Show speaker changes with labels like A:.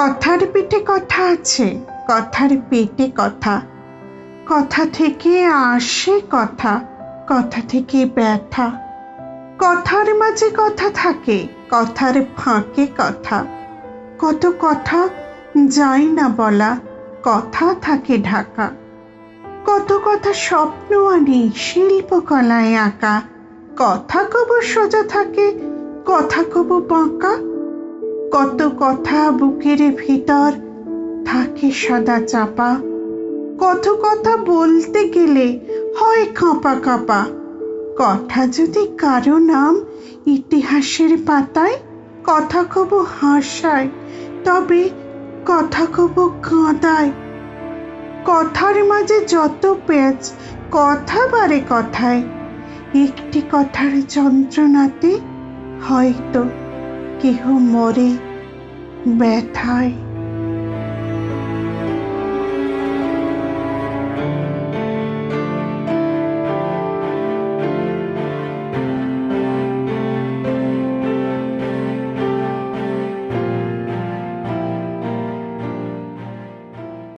A: কথার পেটে কথা আছে, কথার পেটে কথা। কথা থেকে আসে কথা কথা থেকে ব্যথা। কথার মাঝে কথা থাকে, কথার ফাঁকে কথা। কত কথা যায় না বলা, কথা থাকে ঢাকা। কত কথা স্বপ্ন আনি, শিল্পকলায় আঁকা। কথা কব সোজা থাকে, কথা কব বাঁকা কত কথা বুকের ভিতর থাকে সদা চাপা। কত কথা বলতে গেলে হয় কাঁপা কাঁপা। কথা যদি কারও নাম ইতিহাসের পাতায় কথা কব হাসায়, তবে কথা কব কাঁদায়। কথার মাঝে যত পেঁচ কথা বারে কথায়, একটি কথার যন্ত্রণাতে হয়তো কেহ মরে ব্যথায়